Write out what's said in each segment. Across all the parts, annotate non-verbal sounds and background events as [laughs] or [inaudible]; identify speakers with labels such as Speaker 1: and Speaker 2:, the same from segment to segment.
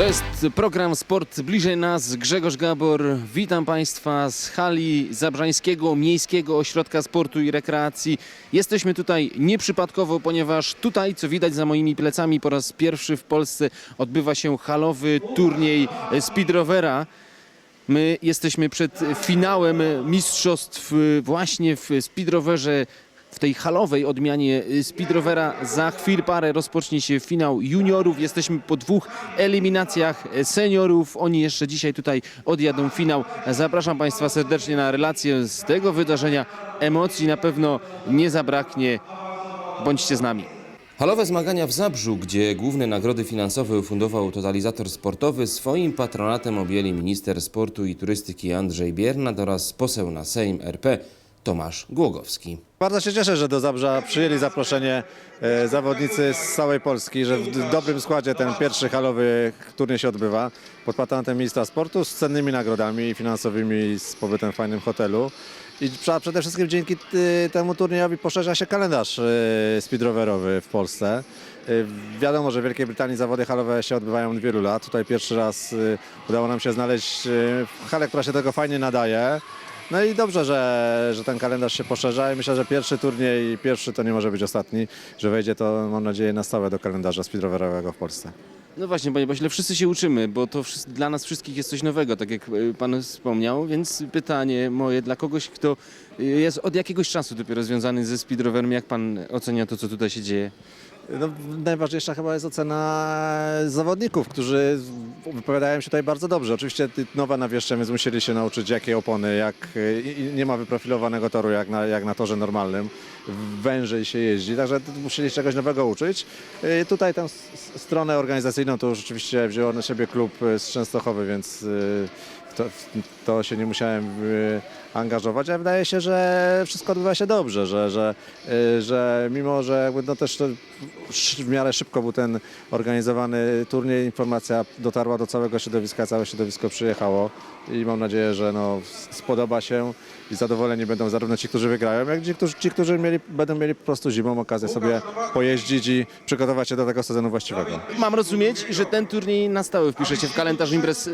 Speaker 1: To jest program Sport bliżej nas. Grzegorz Gabor, witam Państwa z hali Zabrzańskiego Miejskiego Ośrodka Sportu i Rekreacji. Jesteśmy tutaj nieprzypadkowo, ponieważ tutaj, co widać za moimi plecami, po raz pierwszy w Polsce odbywa się halowy turniej speedrovera. My jesteśmy przed finałem mistrzostw właśnie w speedrowerze w tej halowej odmianie speedrovera. Za chwil parę rozpocznie się finał juniorów. Jesteśmy po dwóch eliminacjach seniorów. Oni jeszcze dzisiaj tutaj odjadą finał. Zapraszam Państwa serdecznie na relację z tego wydarzenia. Emocji na pewno nie zabraknie. Bądźcie z nami. Halowe zmagania w Zabrzu, gdzie główne nagrody finansowe ufundował totalizator sportowy, swoim patronatem objęli minister sportu i turystyki Andrzej Biernat oraz poseł na Sejm RP Tomasz Głogowski.
Speaker 2: Bardzo się cieszę, że do Zabrza przyjęli zaproszenie e, zawodnicy z całej Polski, że w dobrym składzie ten pierwszy halowy turniej się odbywa pod patronatem ministra sportu z cennymi nagrodami finansowymi z pobytem w fajnym hotelu. I prze- przede wszystkim dzięki y, temu turniejowi poszerza się kalendarz y, speedrowerowy w Polsce. Y, Wiadomo, że w Wielkiej Brytanii zawody halowe się odbywają od wielu lat. Tutaj pierwszy raz udało nam się znaleźć halę, która się tego fajnie nadaje. No i dobrze, że, że ten kalendarz się poszerza i myślę, że pierwszy turniej, pierwszy to nie może być ostatni, że wejdzie to mam nadzieję na stałe do kalendarza speedrowerowego w Polsce.
Speaker 1: No właśnie, panie pośle, wszyscy się uczymy, bo to dla nas wszystkich jest coś nowego, tak jak y, pan wspomniał, więc pytanie moje dla kogoś, kto y, jest od jakiegoś czasu dopiero związany ze speedrowerem, jak pan ocenia to, co tutaj się dzieje?
Speaker 2: No, najważniejsza chyba jest ocena zawodników, którzy wypowiadają się tutaj bardzo dobrze. Oczywiście nowa nawierzchnia, więc musieli się nauczyć jakie opony, jak nie ma wyprofilowanego toru jak na, jak na torze normalnym, wężej się jeździ, także musieli czegoś nowego uczyć. Y, Tutaj tę stronę organizacyjną to już oczywiście wziął na siebie klub y, z Częstochowy, więc y, to, to się nie musiałem angażować, ale wydaje się, że wszystko odbywa się dobrze, że, że, y, że mimo, że jakby no też w miarę szybko był ten organizowany turniej, informacja dotarła do całego środowiska, całe środowisko przyjechało i mam nadzieję, że no, spodoba się i zadowoleni będą zarówno ci, którzy wygrają, jak i ci, którzy, ci, którzy mieli, będą mieli po prostu zimą okazję sobie pojeździć i przygotować się do tego sezonu właściwego.
Speaker 1: Mam rozumieć, że ten turniej na stałe wpiszecie w kalendarz imprez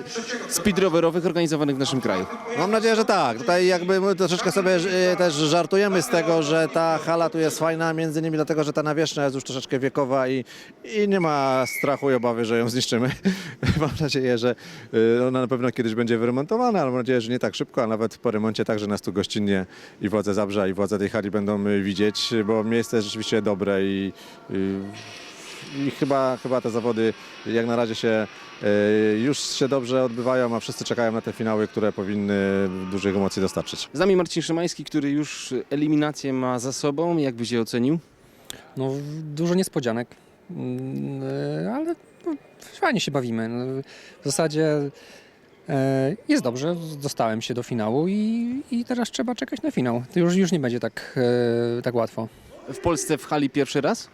Speaker 1: speedrowerowych organizowanych w naszym kraju.
Speaker 2: Mam nadzieję, że tak. Tutaj jakby troszeczkę sobie y, też żartujemy z tego, że ta hala tu jest fajna, między innymi dlatego, że ta nawierzchnia jest już troszeczkę wiekowa i, i nie ma strachu i obawy, że ją zniszczymy. [laughs] Mam nadzieję, że y, ona na pewno kiedyś będzie wyremontowana, ale mam nadzieję, że nie tak szybko, a nawet po remoncie także nas tu gościnnie i władze Zabrza i władze tej hali będą y, widzieć, bo miejsce jest rzeczywiście dobre i, y, i chyba, chyba te zawody jak na razie się e, już się dobrze odbywają, a wszyscy czekają na te finały, które powinny dużych emocji dostarczyć.
Speaker 1: Z nami Marcin Szymański, który już eliminację ma za sobą. Jak byś je ocenił?
Speaker 3: No, dużo niespodzianek, Mm, e, ale no, fajnie się bawimy. No, W zasadzie e, jest dobrze, dostałem się do finału i, i teraz trzeba czekać na finał. To już, już nie będzie tak, tak łatwo.
Speaker 1: W Polsce w hali pierwszy raz?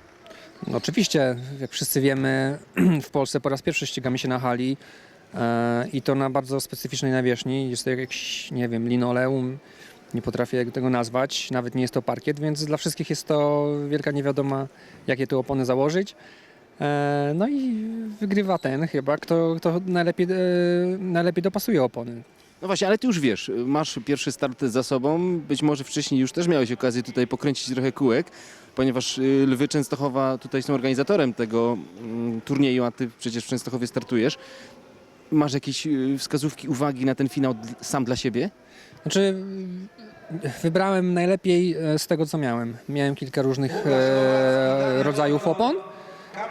Speaker 3: Oczywiście, jak wszyscy wiemy, [clears throat] w Polsce po raz pierwszy ścigamy się na hali e, i to na bardzo specyficznej nawierzchni. Jest to jakiś, nie wiem, linoleum, nie potrafię tego nazwać, nawet nie jest to parkiet, więc dla wszystkich jest to wielka niewiadoma, jakie tu opony założyć. E, no i wygrywa ten chyba, kto, kto najlepiej, e, najlepiej dopasuje opony.
Speaker 1: No właśnie, ale ty już wiesz, masz pierwszy start za sobą. Być może wcześniej już też miałeś okazję tutaj pokręcić trochę kółek, ponieważ y, Lwy Częstochowa tutaj są organizatorem tego mm, turnieju, a ty przecież w Częstochowie startujesz. Masz jakieś y, wskazówki, uwagi na ten finał sam dla siebie?
Speaker 3: Znaczy, wybrałem najlepiej e, z tego, co miałem. Miałem kilka różnych e, rodzajów opon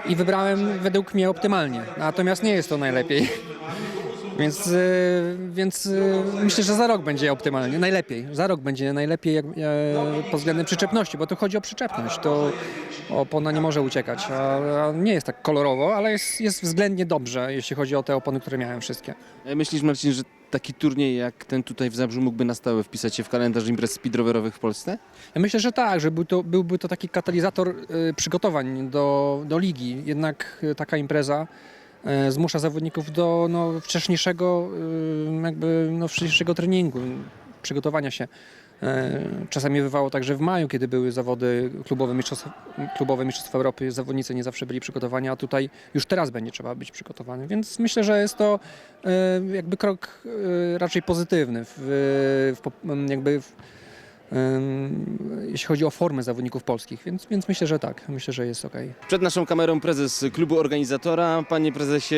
Speaker 3: i wybrałem według mnie optymalnie. Natomiast nie jest to najlepiej. Więc, e, więc e, myślę, że za rok będzie optymalnie, najlepiej. Za rok będzie najlepiej jak, e, pod względem przyczepności, bo tu chodzi o przyczepność. To opona nie może uciekać. A, a nie jest tak kolorowo, ale jest, jest względnie dobrze, jeśli chodzi o te opony, które miałem wszystkie.
Speaker 1: E, Myślisz, Marcin, że taki turniej jak ten tutaj w Zabrzu mógłby na stałe wpisać się w kalendarz imprez speedrowerowych w Polsce?
Speaker 3: Ja myślę, że tak, że był to, byłby to taki katalizator y, przygotowań do, do ligi. Jednak y, taka impreza y, zmusza zawodników do no, wcześniejszego, y, jakby, no, wcześniejszego treningu, przygotowania się. E, Czasami bywało także w maju, kiedy były zawody klubowe mistrzostwa, klubowe Europy, zawodnicy nie zawsze byli przygotowani, a tutaj już teraz będzie trzeba być przygotowany, więc myślę, że jest to e, jakby krok e, raczej pozytywny w, w, jakby w, jeśli chodzi o formę zawodników polskich, więc, więc myślę, że tak, myślę, że jest ok.
Speaker 1: Przed naszą kamerą prezes klubu organizatora. Panie prezesie,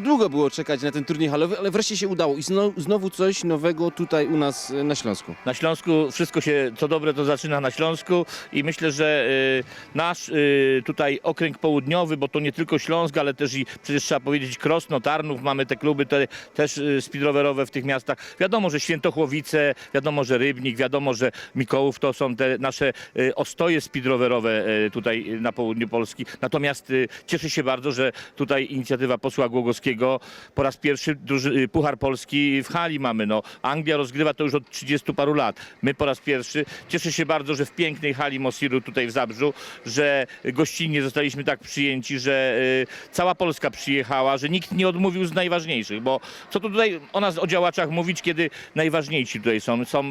Speaker 1: długo było czekać na ten turniej halowy, ale wreszcie się udało i znowu, znowu coś nowego tutaj u nas e, na Śląsku.
Speaker 4: Na Śląsku wszystko się, co dobre, to zaczyna na Śląsku i myślę, że y, nasz y, tutaj okręg południowy, bo to nie tylko Śląsk, ale też i przecież trzeba powiedzieć Krosno, Tarnów, mamy te kluby te, też y, speedrowerowe w tych miastach. Wiadomo, że Świętochłowice, wiadomo, że Rybnik, wiadomo, że Mikołów to są te nasze y, ostoje speedrowerowe y, tutaj na południu Polski. Natomiast y, cieszę się bardzo, że tutaj inicjatywa posła Głogowskiego po raz pierwszy druży- y, Puchar Polski w hali mamy. No, Anglia rozgrywa to już od 30 paru lat. My po raz pierwszy. Cieszę się bardzo, że w pięknej hali Mosiru tutaj w Zabrzu, że gościnnie zostaliśmy tak przyjęci, że cała Polska przyjechała, że nikt nie odmówił z najważniejszych, bo co tu tutaj o nas, o działaczach mówić, kiedy najważniejsi tutaj są. Są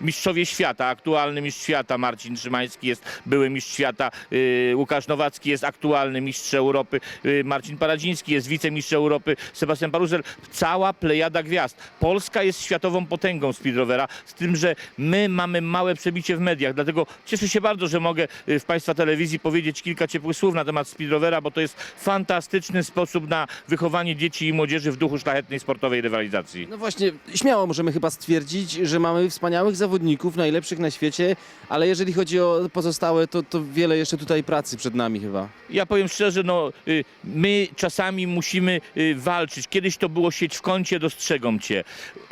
Speaker 4: mistrzowie świata, aktualny mistrz świata Marcin Szymański jest były mistrz świata, y, Łukasz Nowacki jest aktualny mistrz Europy, y, Marcin Paradziński jest wicemistrz Europy, Sebastian Paruzel, cała plejada gwiazd. Polska jest światową potęgą speedrovera, z tym, że my mamy małe przebicie w mediach, dlatego cieszę się bardzo, że mogę y, w Państwa telewizji powiedzieć kilka ciepłych słów na temat speedrovera, bo to jest fantastyczny sposób na wychowanie dzieci i młodzieży w duchu szlachetnej sportowej rywalizacji.
Speaker 1: No właśnie, śmiało możemy chyba stwierdzić, że mamy wspaniałych zawodników, najlepszych na świecie, ale jeżeli chodzi o pozostałe, to, to wiele jeszcze tutaj pracy przed nami chyba.
Speaker 4: Ja powiem szczerze, no y, my czasami musimy y, walczyć. Kiedyś to było sieć w kącie, dostrzegą cię.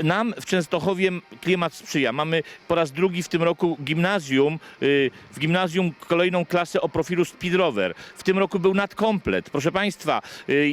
Speaker 4: Nam w Częstochowie klimat sprzyja. Mamy po raz drugi w tym roku gimnazjum, y, w gimnazjum kolejną klasę o profilu speedrover. W tym roku był nadkomplet. Proszę Państwa,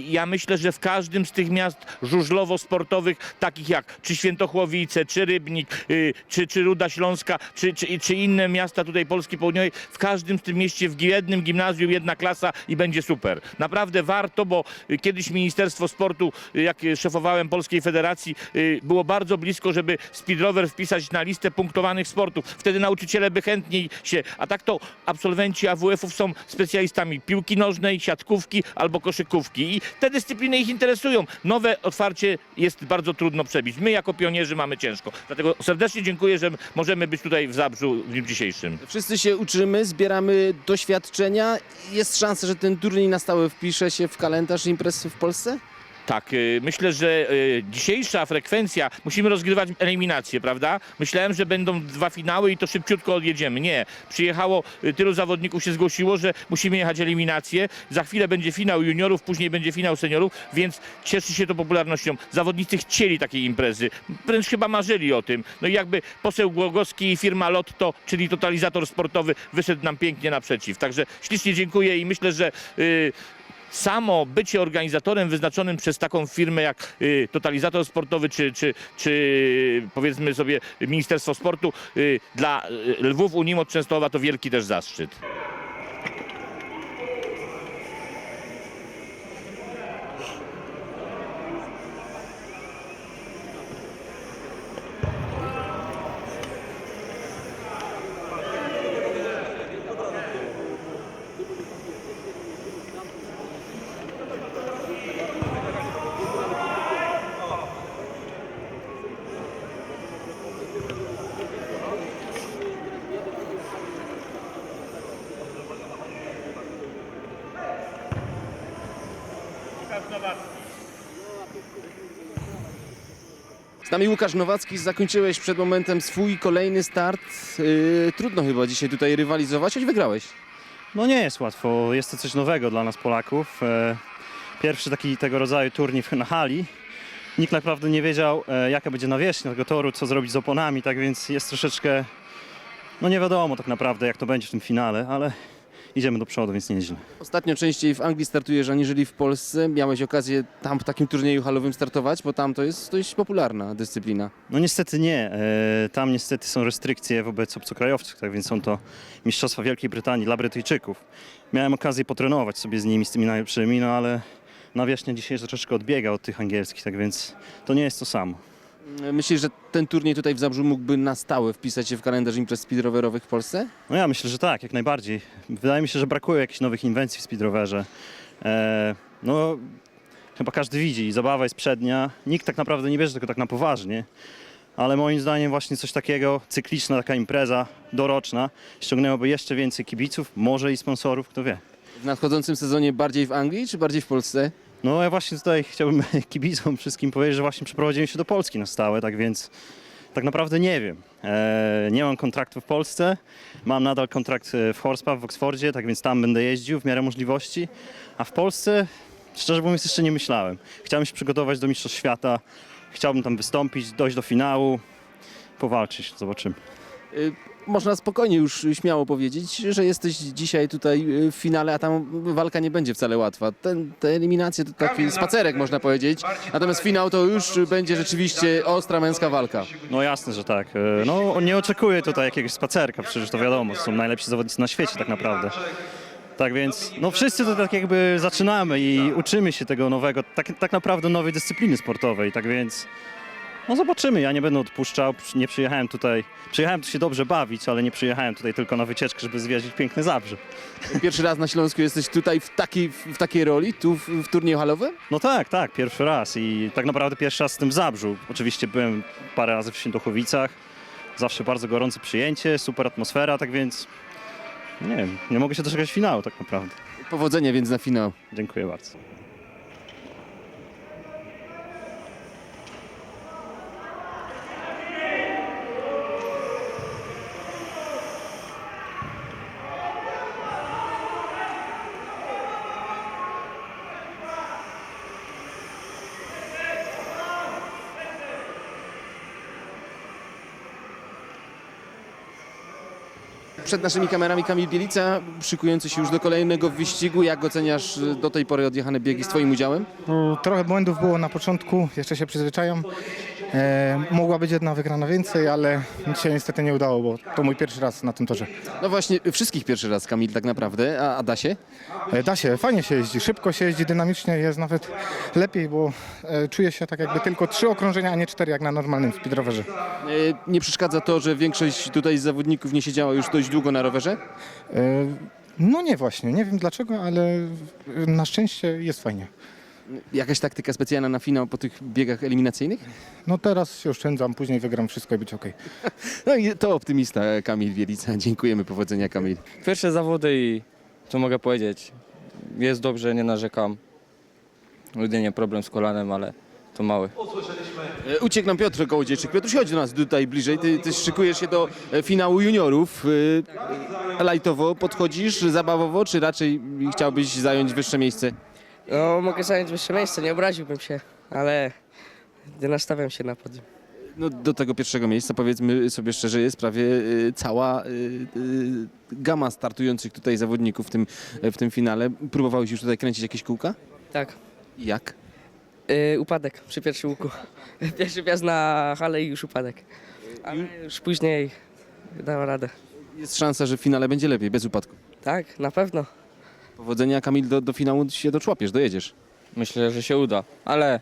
Speaker 4: ja myślę, że w każdym z tych miast żużlowo-sportowych, takich jak czy Świętochłowice, czy Rybnik, czy, czy Ruda Śląska, czy, czy, czy inne miasta tutaj Polski Południowej, w każdym z tym mieście w jednym gimnazjum jedna klasa i będzie super. Naprawdę warto, bo kiedyś Ministerstwo Sportu, jak szefowałem Polskiej Federacji, y, było bardzo blisko, żeby speedrower wpisać na listę punktowanych sportów. Wtedy nauczyciele by chętniej się, a tak to absolwenci AWF-ów są specjalistami piłki nożnej, siatkówki albo koszykówki i te dyscypliny ich interesują. Nowe otwarcie jest bardzo trudno przebić. My jako pionierzy mamy ciężko. Dlatego serdecznie dziękuję, że możemy być tutaj w Zabrzu w dniu dzisiejszym.
Speaker 1: Wszyscy się uczymy, zbieramy doświadczenia. Jest szansa, że ten turniej na stałe wpisze się w kalendarz imprez w Polsce?
Speaker 4: Tak, y, myślę, że y, dzisiejsza frekwencja, musimy rozgrywać eliminację, prawda? Myślałem, że będą dwa finały i to szybciutko odjedziemy. Nie, przyjechało, y, tylu zawodników się zgłosiło, że musimy jechać eliminację. Za chwilę będzie finał juniorów, później będzie finał seniorów, więc cieszy się to popularnością. Zawodnicy chcieli takiej imprezy, wręcz chyba marzyli o tym. No i jakby poseł Głogowski i firma Lotto, czyli totalizator sportowy, wyszedł nam pięknie naprzeciw. Także ślicznie dziękuję i myślę, że y, samo bycie organizatorem wyznaczonym przez taką firmę jak y, Totalizator Sportowy czy, czy, czy powiedzmy sobie Ministerstwo Sportu y, dla y, Lwów Unii od Częstochowa to wielki też zaszczyt.
Speaker 1: Z nami Łukasz Nowacki, zakończyłeś przed momentem swój kolejny start. Yy, trudno chyba dzisiaj tutaj rywalizować, choć wygrałeś.
Speaker 5: No nie jest łatwo, jest to coś nowego dla nas Polaków. E, Pierwszy taki tego rodzaju turniej na hali. Nikt naprawdę nie wiedział, e, jaka będzie nawierzchnia tego toru, co zrobić z oponami, tak więc jest troszeczkę, no nie wiadomo tak naprawdę, jak to będzie w tym finale, ale idziemy do przodu, więc nieźle.
Speaker 1: Ostatnio częściej w Anglii startujesz aniżeli w Polsce. Miałeś okazję tam w takim turnieju halowym startować, bo tam to jest dość popularna dyscyplina.
Speaker 5: No niestety nie, e, tam niestety są restrykcje wobec obcokrajowców, tak więc są to Mistrzostwa Wielkiej Brytanii dla Brytyjczyków. Miałem okazję potrenować sobie z nimi, z tymi najlepszymi, no ale nawierzchnia dzisiaj troszeczkę odbiega od tych angielskich, tak więc to nie jest to samo.
Speaker 1: Myślisz, że ten turniej tutaj w Zabrzu mógłby na stałe wpisać się w kalendarz imprez speedrowerowych w Polsce?
Speaker 5: No ja myślę, że tak, jak najbardziej. Wydaje mi się, że brakuje jakichś nowych inwencji w speedrowerze. E, no, chyba każdy widzi, zabawa jest przednia. Nikt tak naprawdę nie bierze tego tak na poważnie. Ale moim zdaniem właśnie coś takiego, cykliczna taka impreza, doroczna, ściągnęłoby jeszcze więcej kibiców, może i sponsorów, kto wie.
Speaker 1: W nadchodzącym sezonie bardziej w Anglii czy bardziej w Polsce?
Speaker 5: No ja właśnie tutaj chciałbym [laughs] kibicom wszystkim powiedzieć, że właśnie przeprowadziłem się do Polski na stałe, tak więc tak naprawdę nie wiem. E, nie mam kontraktu w Polsce, mam nadal kontrakt e, w Horspa w Oksfordzie, tak więc tam będę jeździł w miarę możliwości, a w Polsce szczerze mówiąc jeszcze nie myślałem. Chciałem się przygotować do Mistrzostw Świata, chciałbym tam wystąpić, dojść do finału, powalczyć, zobaczymy.
Speaker 1: Y, Można spokojnie już śmiało powiedzieć, że jesteś dzisiaj tutaj y, w finale, a tam walka nie będzie wcale łatwa. Ten, te eliminacje to taki spacerek można powiedzieć, natomiast finał to już będzie rzeczywiście ostra męska walka.
Speaker 5: No jasne, że tak. E, No nie oczekuję tutaj jakiegoś spacerka, przecież to wiadomo, są najlepsi zawodnicy na świecie tak naprawdę. Tak więc, no wszyscy to tak jakby zaczynamy i uczymy się tego nowego, tak, tak naprawdę nowej dyscypliny sportowej, tak więc no zobaczymy, ja nie będę odpuszczał, nie przyjechałem tutaj, przyjechałem tu się dobrze bawić, ale nie przyjechałem tutaj tylko na wycieczkę, żeby zwiedzić piękny Zabrze.
Speaker 1: Pierwszy raz na Śląsku jesteś tutaj w takiej, w takiej roli, tu w, w turnieju halowym?
Speaker 5: No tak, tak, pierwszy raz i tak naprawdę pierwszy raz w tym Zabrzu. Oczywiście byłem parę razy w Świętochowicach, zawsze bardzo gorące przyjęcie, super atmosfera, tak więc nie wiem, nie mogę się doczekać finału tak naprawdę.
Speaker 1: Powodzenia więc na finał.
Speaker 5: Dziękuję bardzo.
Speaker 1: Przed naszymi kamerami Kamil Bielica, szykujący się już do kolejnego wyścigu. Jak oceniasz y, do tej pory odjechane biegi z Twoim udziałem?
Speaker 6: Tu Trochę błędów było na początku, jeszcze się przyzwyczajam. E, mogła być jedna wygrana więcej, ale mi się niestety nie udało, bo to mój pierwszy raz na tym torze.
Speaker 1: No właśnie, wszystkich pierwszy raz Kamil tak naprawdę, a, a da się?
Speaker 6: E, da się, fajnie się jeździ, szybko się jeździ, dynamicznie jest nawet lepiej, bo e, czuję się tak jakby tylko trzy okrążenia, a nie cztery jak na normalnym speedrowerze.
Speaker 1: Y, Nie przeszkadza to, że większość tutaj zawodników nie siedziała już dość długo na rowerze?
Speaker 6: E, no nie właśnie, nie wiem dlaczego, ale na szczęście jest fajnie.
Speaker 1: Jakaś taktyka specjalna na finał po tych biegach eliminacyjnych?
Speaker 6: No teraz się oszczędzam, później wygram wszystko i być ok. [laughs]
Speaker 1: No i to optymista Kamil Bielica. Dziękujemy, powodzenia Kamil.
Speaker 7: Pierwsze zawody i co mogę powiedzieć? Jest dobrze, nie narzekam. Jedynie problem z kolanem, ale to mały.
Speaker 1: E, Uciekł nam Piotr Kołodziejczyk. Piotr, chodź do nas tutaj bliżej. Ty, ty szykujesz się do e, finału juniorów. E, Lajtowo podchodzisz, zabawowo, czy raczej chciałbyś zająć wyższe miejsce?
Speaker 8: No, mogę zająć wyższe miejsce, nie obraziłbym się, ale nie nastawiam się na podium.
Speaker 1: No, do tego pierwszego miejsca, powiedzmy sobie szczerze, jest prawie e, cała e, e, gama startujących tutaj zawodników w tym, w tym finale. Próbowałeś już tutaj kręcić jakieś kółka?
Speaker 8: Tak.
Speaker 1: Jak?
Speaker 8: Upadek przy pierwszym łuku. [laughs] Pierwszy wjazd na halę i już upadek. Ale już później dałem radę.
Speaker 1: Jest szansa, że w finale będzie lepiej, bez upadku.
Speaker 8: Tak, na pewno.
Speaker 1: Powodzenia, Kamil, do, do finału się doczłapiesz, dojedziesz.
Speaker 7: Myślę, że się uda, ale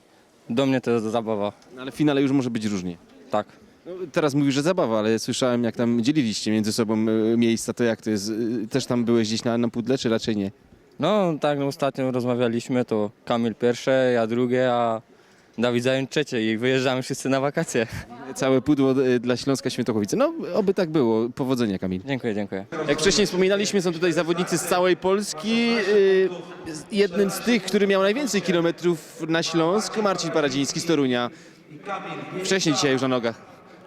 Speaker 7: do mnie to jest zabawa.
Speaker 1: No, Ale w finale już może być różnie.
Speaker 7: Tak.
Speaker 1: No, teraz mówisz, że zabawa, ale słyszałem, jak tam dzieliliście między sobą e, miejsca, to jak to jest? E, Też tam byłeś gdzieś na, na pudle, czy raczej nie?
Speaker 7: No tak, no, ostatnio rozmawialiśmy, to Kamil pierwsze, ja drugie, a Dawid zająć trzecie i wyjeżdżamy wszyscy na wakacje.
Speaker 1: Całe pudło e, dla Śląska Świętochowice. No, oby tak było. Powodzenia, Kamil.
Speaker 7: Dziękuję, dziękuję.
Speaker 1: Jak wcześniej wspominaliśmy, są tutaj zawodnicy z całej Polski. E, Jednym z tych, który miał najwięcej kilometrów na Śląsk, Marcin Paradziński z Torunia. Wcześniej dzisiaj już na nogach.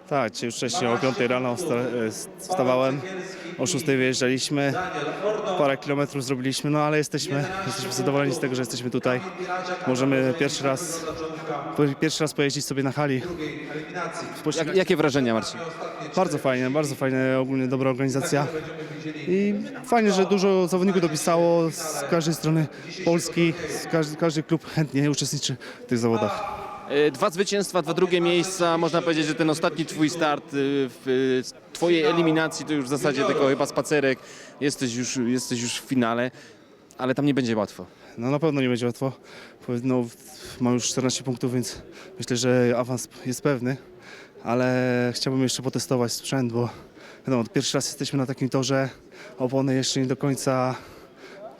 Speaker 9: Tak, dzisiaj już wcześniej o 5 rano wsta- e, wstawałem, o 6 wyjeżdżaliśmy, parę kilometrów zrobiliśmy, no ale jesteśmy, jesteśmy zadowoleni z tego, że jesteśmy tutaj. Możemy pierwszy raz, pierwszy raz pojeździć sobie na hali.
Speaker 1: Jak, jakie wrażenia, Marcin?
Speaker 9: Bardzo fajnie, bardzo fajnie, ogólnie dobra organizacja. I fajnie, że dużo zawodników dopisało z każdej strony Polski, każdy, każdy klub chętnie uczestniczy w tych zawodach.
Speaker 1: E, Dwa zwycięstwa, dwa drugie miejsca. Można powiedzieć, że ten ostatni twój start e, w e, twojej eliminacji to już w zasadzie tylko chyba spacerek. Jesteś już, jesteś już w finale, ale tam nie będzie łatwo.
Speaker 9: No na pewno nie będzie łatwo. No, mam już 14 punktów, więc myślę, że awans jest pewny, ale chciałbym jeszcze potestować sprzęt, bo wiadomo, pierwszy raz jesteśmy na takim torze, opony jeszcze nie do końca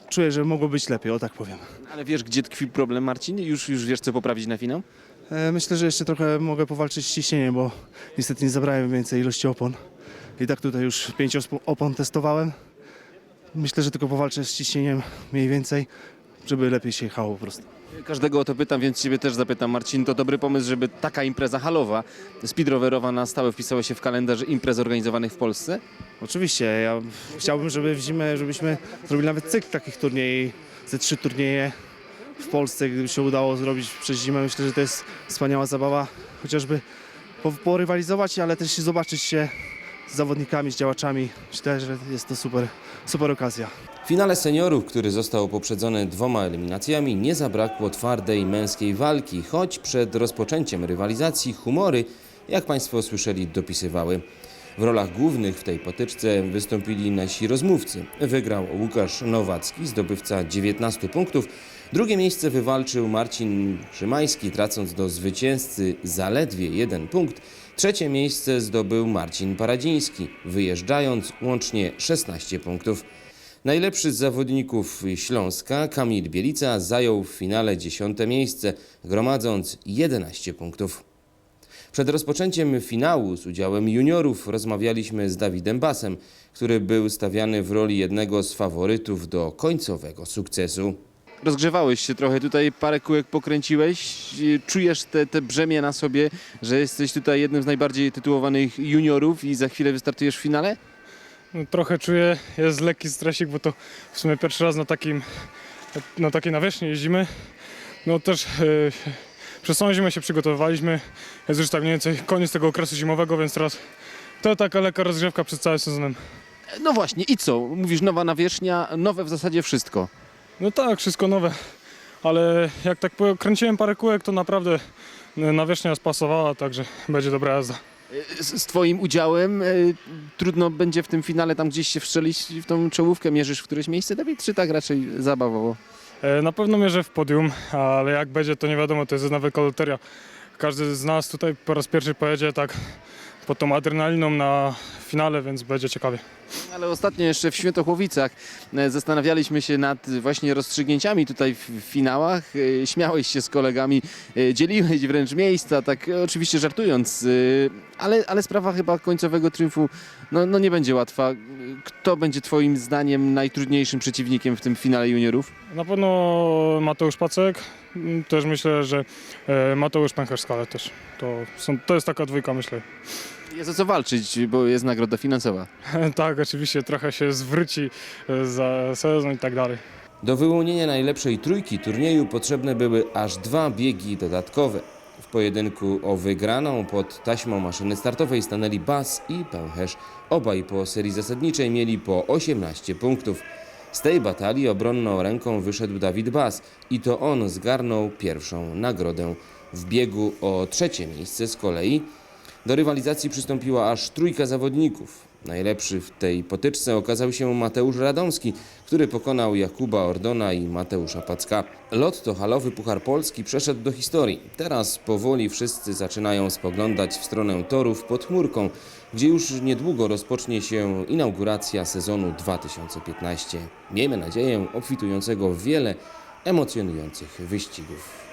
Speaker 9: czuję, że mogło być lepiej, o tak powiem.
Speaker 1: Ale wiesz, gdzie tkwi problem, Marcin? Już, już wiesz, co poprawić na finał?
Speaker 9: E, Myślę, że jeszcze trochę mogę powalczyć z ciśnieniem, bo niestety nie zabrałem więcej ilości opon. I tak tutaj już pięć opon testowałem. Myślę, że tylko powalczę z ciśnieniem mniej więcej, żeby lepiej się jechało po prostu.
Speaker 1: Każdego o to pytam, więc ciebie też zapytam. Marcin, to dobry pomysł, żeby taka impreza halowa, speedrowerowa na stałe wpisała się w kalendarz imprez organizowanych w Polsce?
Speaker 9: Oczywiście, ja chciałbym, żeby w zimę, żebyśmy zrobili nawet cykl takich turniejów, ze trzy turnieje w Polsce, gdyby się udało zrobić przez zimę. Myślę, że to jest wspaniała zabawa, chociażby po- porywalizować, ale też zobaczyć się z zawodnikami, z działaczami. Myślę, że jest to super, super okazja.
Speaker 10: W finale seniorów, który został poprzedzony dwoma eliminacjami, nie zabrakło twardej męskiej walki, choć przed rozpoczęciem rywalizacji humory, jak Państwo słyszeli, dopisywały. W rolach głównych w tej potyczce wystąpili nasi rozmówcy. Wygrał Łukasz Nowacki, zdobywca 19 punktów. Drugie miejsce wywalczył Marcin Szymański, tracąc do zwycięzcy zaledwie jeden punkt. Trzecie miejsce zdobył Marcin Paradziński, wyjeżdżając łącznie 16 punktów. Najlepszy z zawodników Śląska, Kamil Bielica, zajął w finale dziesiąte miejsce, gromadząc 11 punktów. Przed rozpoczęciem finału z udziałem juniorów rozmawialiśmy z Dawidem Basem, który był stawiany w roli jednego z faworytów do końcowego sukcesu.
Speaker 1: Rozgrzewałeś się trochę, tutaj parę kółek pokręciłeś. Czujesz te, te brzemię na sobie, że jesteś tutaj jednym z najbardziej tytułowanych juniorów i za chwilę wystartujesz w finale?
Speaker 11: No, trochę czuję, jest lekki stresik, bo to w sumie pierwszy raz na takim, na takiej nawierzchni jeździmy. No też yy, przez całą zimę się przygotowywaliśmy. Jest już tak mniej więcej koniec tego okresu zimowego, więc teraz to taka lekka rozgrzewka przed całym sezonem.
Speaker 1: No właśnie, i co? Mówisz nowa nawierzchnia, nowe w zasadzie wszystko.
Speaker 11: No tak, wszystko nowe, ale jak tak kręciłem parę kółek, to naprawdę y, nawierzchnia spasowała, także będzie dobra jazda.
Speaker 1: Z, z twoim udziałem e, trudno będzie w tym finale tam gdzieś się wszczelić w tą czołówkę. Mierzysz w któreś miejsce, Dawid, czy tak raczej zabawowo?
Speaker 11: E, Na pewno mierzę w podium, ale jak będzie, to nie wiadomo, to jest jedna wielka loteria. Każdy z nas tutaj po raz pierwszy pojedzie tak pod tą adrenaliną na finale, więc będzie ciekawie.
Speaker 1: Ale ostatnio jeszcze w Świętochłowicach e, zastanawialiśmy się nad właśnie rozstrzygnięciami tutaj w finałach. E, Śmiałeś się z kolegami, e, dzieliłeś wręcz miejsca, tak oczywiście żartując, ale, ale sprawa chyba końcowego triumfu no, no nie będzie łatwa. Kto będzie twoim zdaniem najtrudniejszym przeciwnikiem w tym finale juniorów?
Speaker 11: Na pewno Mateusz Pacek, m, też myślę, że Mateusz Pęcherskale też. To, są, to jest taka dwójka, myślę.
Speaker 1: Jest o co walczyć, bo jest nagroda finansowa. [laughs]
Speaker 11: tak, oczywiście trochę się zwróci e, za sezon i tak dalej.
Speaker 10: Do wyłonienia najlepszej trójki turnieju potrzebne były aż dwa biegi dodatkowe. W pojedynku o wygraną pod taśmą maszyny startowej stanęli Bas i Pęcherz. Obaj po serii zasadniczej mieli po 18 punktów. Z tej batalii obronną ręką wyszedł Dawid Bas i to on zgarnął pierwszą nagrodę. W biegu o trzecie miejsce z kolei do rywalizacji przystąpiła aż trójka zawodników. Najlepszy w tej potyczce okazał się Mateusz Radomski, który pokonał Jakuba Ordona i Mateusza Packa. Lot to halowy Puchar Polski przeszedł do historii. Teraz powoli wszyscy zaczynają spoglądać w stronę torów pod chmurką, gdzie już niedługo rozpocznie się inauguracja sezonu 2015. Miejmy nadzieję obfitującego w wiele emocjonujących wyścigów.